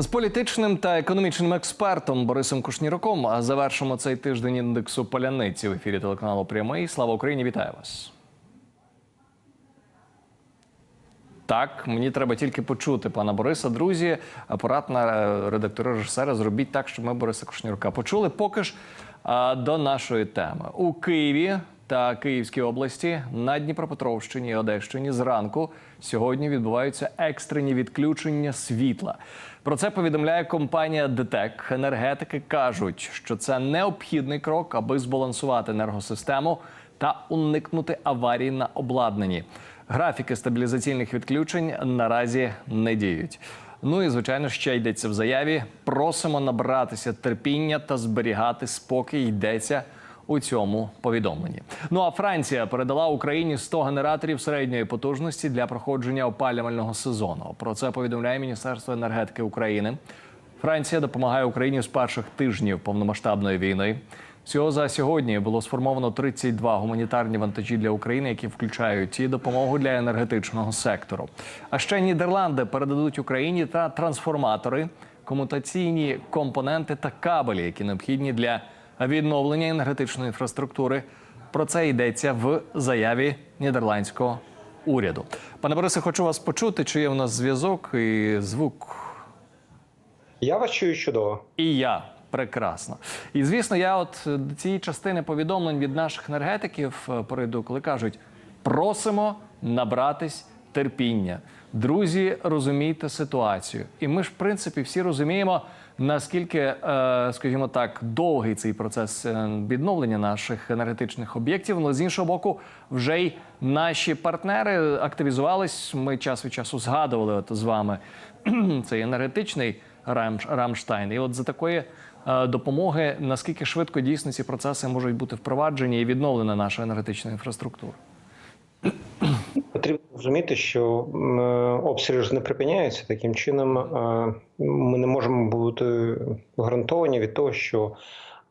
З політичним та економічним експертом Борисом Кушніроком завершимо цей тиждень індексу поляниці в ефірі телеканалу Прямий. Слава Україні! Вітаю вас. Так, мені треба тільки почути пана Бориса. Друзі, апаратна редактора режисера, зробіть так, щоб ми Бориса Кушнірука почули. Поки ж а, до нашої теми у Києві та Київській області на Дніпропетровщині і Одещині зранку сьогодні відбуваються екстрені відключення світла. Про це повідомляє компанія ДТЕК. Енергетики кажуть, що це необхідний крок, аби збалансувати енергосистему та уникнути аварій на обладнанні. Графіки стабілізаційних відключень наразі не діють. Ну і звичайно, ще йдеться в заяві. Просимо набратися терпіння та зберігати спокій. Йдеться у цьому повідомленні. Ну а Франція передала Україні 100 генераторів середньої потужності для проходження опалювального сезону. Про це повідомляє Міністерство енергетики України. Франція допомагає Україні з перших тижнів повномасштабної війни. Всього за сьогодні було сформовано 32 гуманітарні вантажі для України, які включають і допомогу для енергетичного сектору. А ще Нідерланди передадуть Україні та трансформатори, комутаційні компоненти та кабелі, які необхідні для відновлення енергетичної інфраструктури. Про це йдеться в заяві нідерландського уряду. Пане Борисе, хочу вас почути. Чи є в нас зв'язок і звук Я вас чую чудово. і я прекрасно. І звісно, я от до цієї частини повідомлень від наших енергетиків е, перейду, коли кажуть: просимо набратись терпіння. Друзі, розумійте ситуацію. І ми ж, в принципі, всі розуміємо, наскільки, е, скажімо так, довгий цей процес е, відновлення наших енергетичних об'єктів. Але з іншого боку, вже й наші партнери активізувались. Ми час від часу згадували от з вами цей енергетичний Рамш- Рамштайн. І от за такої е, допомоги, наскільки швидко дійсно ці процеси можуть бути впроваджені і відновлена наша енергетична інфраструктура. Потрібно розуміти, що е, обстріли ж не припиняються. Таким чином е, ми не можемо бути гарантовані від того, що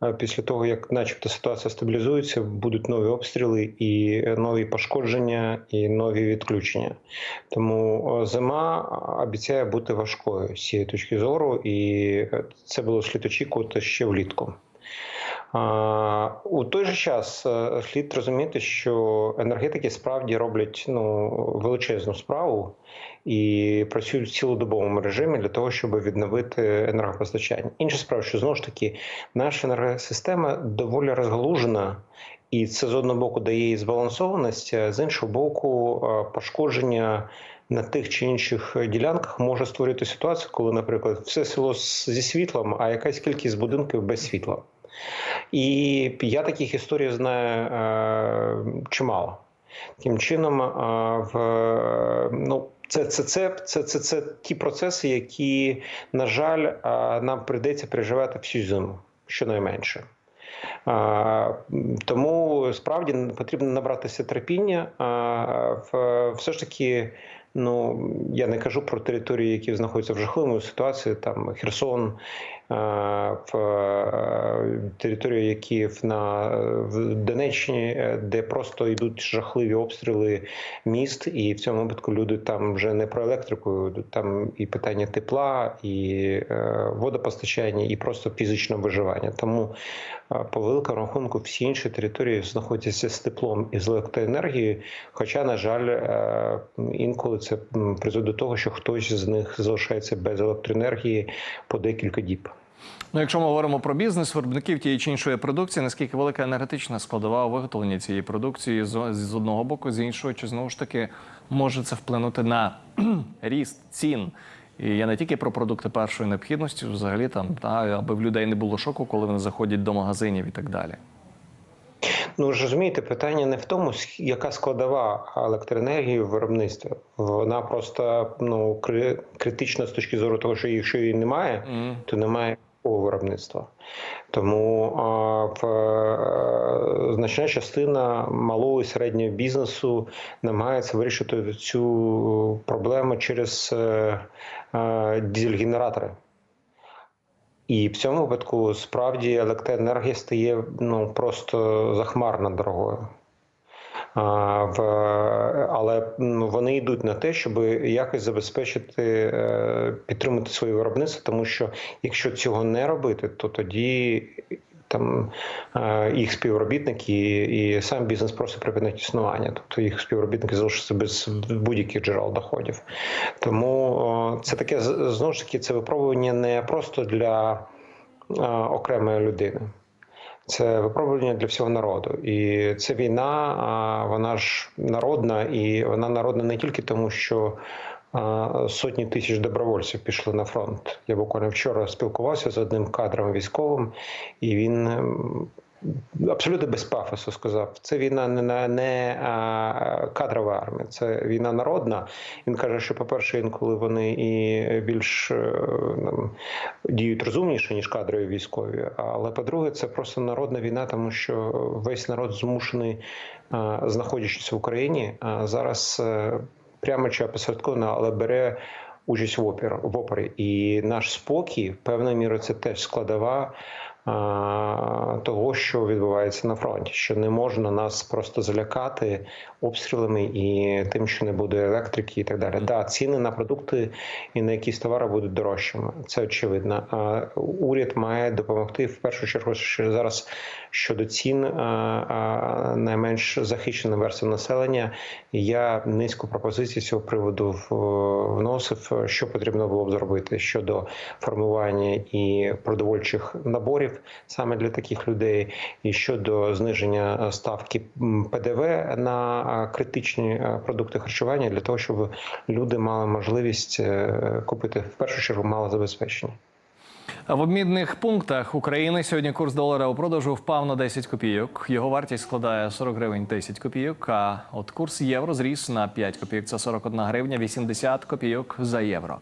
е, після того, як, начебто, ситуація стабілізується, будуть нові обстріли і нові пошкодження, і нові відключення. Тому зима обіцяє бути важкою з цієї точки зору, і це було слід очікувати ще влітку. У той же час е, слід розуміти, що енергетики справді роблять ну величезну справу і працюють в цілодобовому режимі для того, щоб відновити енергопостачання. Інша справа, що знову ж таки наша енергосистема доволі розгалужена. І це з одного боку дає їй збалансованість, а з іншого боку, е, пошкодження на тих чи інших ділянках може створити ситуацію, коли, наприклад, все село зі світлом, а якась кількість будинків без світла. І я таких історій знаю е, чимало. Таким чином, е, в, ну, це, це, це, це, це, це ті процеси, які, на жаль, е, нам прийдеться переживати всю зиму, щонайменше. Тому справді потрібно набратися терпіння. Все ж таки, ну я не кажу про території, які знаходяться в жахливій ситуації, там Херсон, в е, території, які на в Донеччині, е, де просто йдуть жахливі обстріли міст, і в цьому випадку люди там вже не про електрику, там і питання тепла, і е, водопостачання, і просто фізичне виживання. Тому е, по великому рахунку всі інші території знаходяться з теплом і з електроенергією. Хоча, на жаль, е, інколи це м, призводить до того, що хтось з них залишається без електроенергії по декілька діб. Ну, якщо ми говоримо про бізнес, виробників тієї чи іншої продукції, наскільки велика енергетична складова у виготовленні цієї продукції з одного боку, з іншого, чи знову ж таки може це вплинути на ріст цін? І я не тільки про продукти першої необхідності, взагалі там, та, аби в людей не було шоку, коли вони заходять до магазинів і так далі. Ну ж розумієте, питання не в тому, яка складова електроенергії в виробництві. Вона просто ну критична з точки зору того, що якщо її немає, то немає виробництва. Тому а, в, е, значна частина малого і середнього бізнесу намагається вирішити цю проблему через е, е, дизель-генератори. І в цьому випадку справді електроенергія стає ну просто захмарно дорогою. В, але м, вони йдуть на те, щоб якось забезпечити е, підтримати своє виробництво, тому що якщо цього не робити, то тоді там е, їх співробітники і, і сам бізнес просто припинить існування. Тобто їх співробітники залишаться без будь-яких джерел доходів. Тому це таке знову ж таки це випробування не просто для е, окремої людини. Це випробування для всього народу, і це війна. Вона ж народна, і вона народна не тільки тому, що сотні тисяч добровольців пішли на фронт. Я буквально вчора спілкувався з одним кадром військовим, і він ем, абсолютно без пафосу сказав: це війна не не кадрова армія, це війна народна. Він каже, що, по-перше, інколи вони і більш е, діють розумніше, ніж кадрові військові. Але по-друге, це просто народна війна, тому що весь народ змушений, е, знаходячись в Україні, е, зараз прямо чи опосередковано, але бере. Участь в опері, в опері, і наш спокій певною мірою це теж складова того, що відбувається на фронті, що не можна нас просто залякати обстрілами і тим, що не буде електрики, і так далі. Да, ціни на продукти і на якісь товари будуть дорожчими. Це очевидно. А уряд має допомогти в першу чергу, що зараз щодо цін найменш захищеним верствам населення. Я низку пропозицій з цього приводу вносив, що потрібно було б зробити щодо формування і продовольчих наборів саме для таких людей, і щодо зниження е, ставки ПДВ на е, критичні е, продукти харчування для того, щоб люди мали можливість купити в першу чергу малозабезпечення. В обмінних пунктах України сьогодні курс долара у продажу впав на 10 копійок. Його вартість складає 40 гривень 10 копійок. А от курс євро зріс на 5 копійок. Це 41 гривня 80 копійок за євро.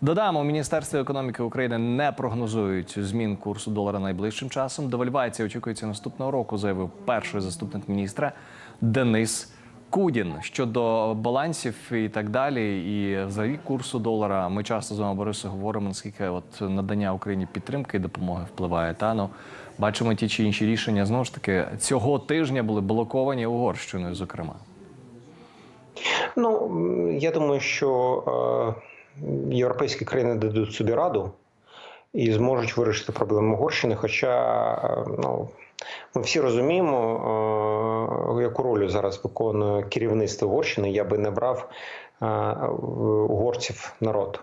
Додамо, у Міністерстві економіки України не прогнозують змін курсу долара найближчим часом. Девальвація очікується наступного року, заявив перший заступник міністра Денис. Кудін щодо балансів і так далі, і взагалі курсу долара. Ми часто з вами Борисе говоримо, наскільки от надання Україні підтримки і допомоги впливає. Та ну бачимо ті чи інші рішення знову ж таки цього тижня були блоковані Угорщиною, зокрема. Ну я думаю, що е, європейські країни дадуть собі раду і зможуть вирішити проблему Угорщини. Хоча е, ну, ми всі розуміємо, е, яку роль зараз виконує керівництво Угорщини. Я би не брав е, угорців народ.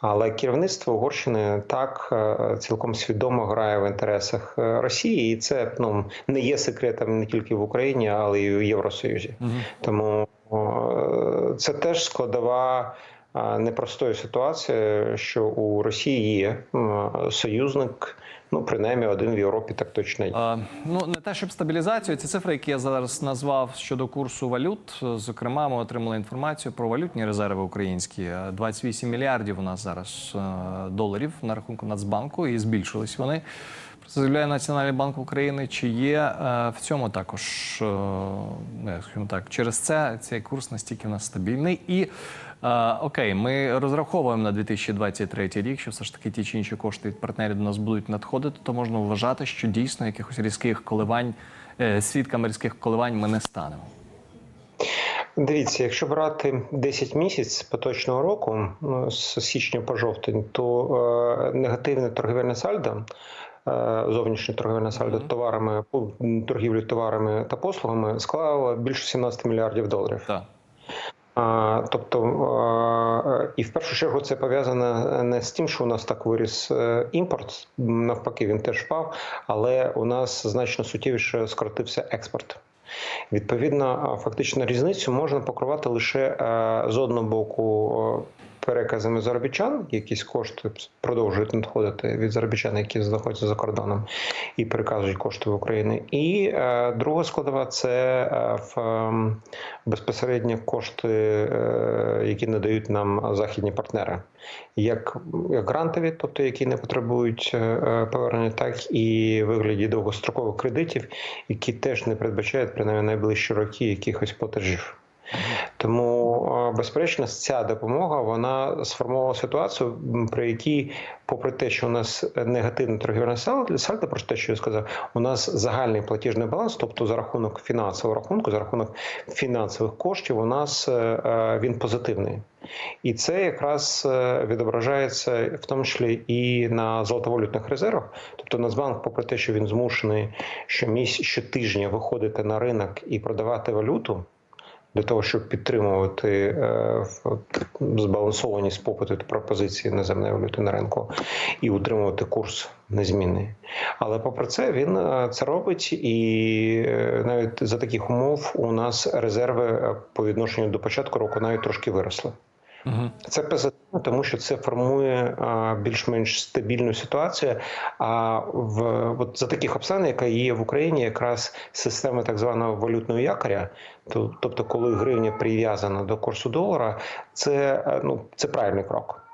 Але керівництво Угорщини так е, цілком свідомо грає в інтересах Росії, і це ну не є секретом не тільки в Україні, але й у Євросоюзі. Тому це теж складова непростої ситуації, що у Росії є союзник, ну принаймні один в Європі, так точно є. Е, ну не те, щоб стабілізацію. Ці цифри, які я зараз назвав щодо курсу валют. Зокрема, ми отримали інформацію про валютні резерви українські. Е, 28 мільярдів у нас зараз е, доларів на рахунку Нацбанку, і збільшились вони. Заявляє Національний банк України. Чи є е, в цьому також е, не, скажімо так, через це цей курс настільки в нас стабільний і. Е, окей, ми розраховуємо на 2023 рік, що все ж таки ті чи інші кошти від партнерів до нас будуть надходити, то можна вважати, що дійсно якихось різких коливань, свідками різких коливань ми не станемо. Дивіться, якщо брати 10 місяців поточного року, ну, з січня по жовтень, то негативне торгівельне сальдо, зовнішнє торгівельне сальдо товарами, по- торгівлі товарами та послугами склало більше 17 мільярдів доларів. Так. А, тобто, е, і в першу чергу це пов'язано не з тим, що у нас так виріс е, імпорт, навпаки, він теж впав, але у нас значно суттєвіше скоротився експорт. Відповідно, фактично різницю можна покривати лише е, з одного боку е, переказами заробітчан, якісь кошти продовжують надходити від заробітчан, які знаходяться за кордоном і переказують кошти в Україну. І е, друга складова це е, в ем, безпосередньо кошти, е, які надають нам західні партнери, як, як грантові, тобто які не потребують е, е, повернення, так і вигляді довгострокових кредитів, які теж не передбачають принаймні найближчі роки якихось платежів. Тому е, безперечно, ця допомога вона сформувала ситуацію, при якій, попри те, що у нас негативне торгівельне сальдо, про те, що я сказав, у нас загальний платіжний баланс, тобто за рахунок фінансового рахунку, за рахунок фінансових коштів, у нас е, е, він позитивний. І це якраз е, відображається в тому числі і на золотовалютних резервах. Тобто Нацбанк, попри те, що він змушений щомісяць, щотижня виходити на ринок і продавати валюту для того, щоб підтримувати е, збалансованість попиту та пропозиції наземної валюти на ринку і утримувати курс незмінний. Але попри це він е, це робить, і е, навіть за таких умов у нас резерви по відношенню до початку року навіть трошки виросли. Це позитивно, тому що це формує більш-менш стабільну ситуацію. А в от за таких обставин, яка є в Україні, якраз система так званого валютного якоря, то, тобто, коли гривня прив'язана до курсу долара, це е, ну це правильний крок.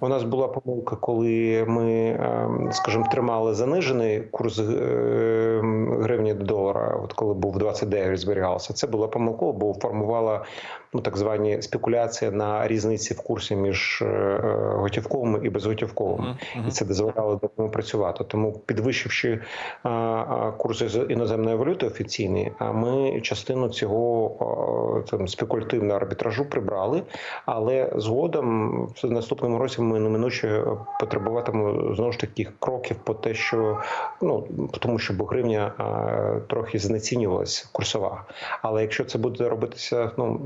У нас була помилка, коли ми, ем, скажімо, тримали занижений курс е, гривні до долара, от коли був 29 зберігався. Це була помилкова, бо формувала ну так звані спекуляції на різниці в курсі між е, готівковими і безготівковими, і це дозволяло допомогу працювати. Тому підвищивши з- іноземної валюти офіційні, а ми частину цього там спекулятивного арбітражу прибрали. Але згодом в наступному році ми неминуче потребуватимемо знову ж таки кроків по те, що ну тому, щоб гривня а, трохи знецінювалася курсова. Але якщо це буде робитися ну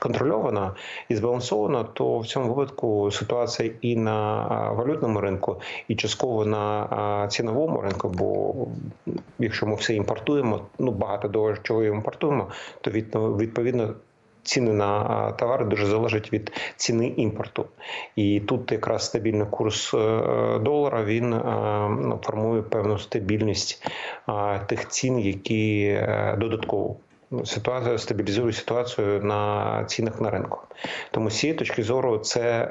контрольовано і збалансовано, то в цьому випадку ситуація і на валютному ринку, і частково на ціновому ринку. Бо якщо ми все імпортуємо, ну багато до чого імпортуємо, то від- відповідно. Ціни на товари дуже залежать від ціни імпорту, і тут якраз стабільний курс е, долара він е, ну, формує певну стабільність тих цін, які е, додатково ну, ситуація стабілізує ситуацію на цінах на ринку. Тому з цієї точки зору це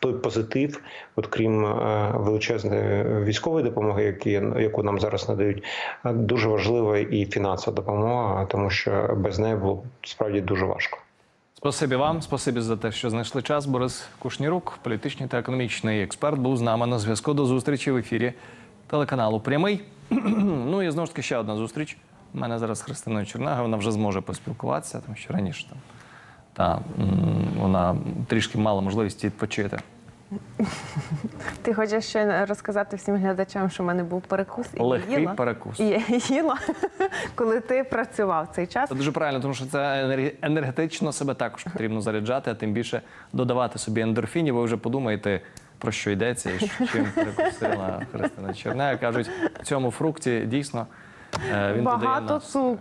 той позитив, от крім е, величезної військової допомоги, які, яку нам зараз надають, е, дуже важлива і фінансова допомога, тому що без неї було справді дуже важко. Спасибі вам, спасибі за те, що знайшли час. Борис Кушнірук, політичний та економічний експерт, був з нами на зв'язку до зустрічі в ефірі телеканалу Прямий. ну і знову ж таки ще одна зустріч. У мене зараз з Христиною Чернагою, вона вже зможе поспілкуватися, тому що раніше там та, вона трішки мала можливості відпочити. Ти хочеш ще розказати всім глядачам, що в мене був перекус і Легкий їла. перекус. І їла, коли ти працював цей час. Це дуже правильно, тому що це енергетично себе також потрібно заряджати, а тим більше додавати собі ендорфінів. Ви вже подумаєте, про що йдеться і чим перекусила Христина Чернея. Кажуть, в цьому фрукті дійсно е, він додає Багато цукру.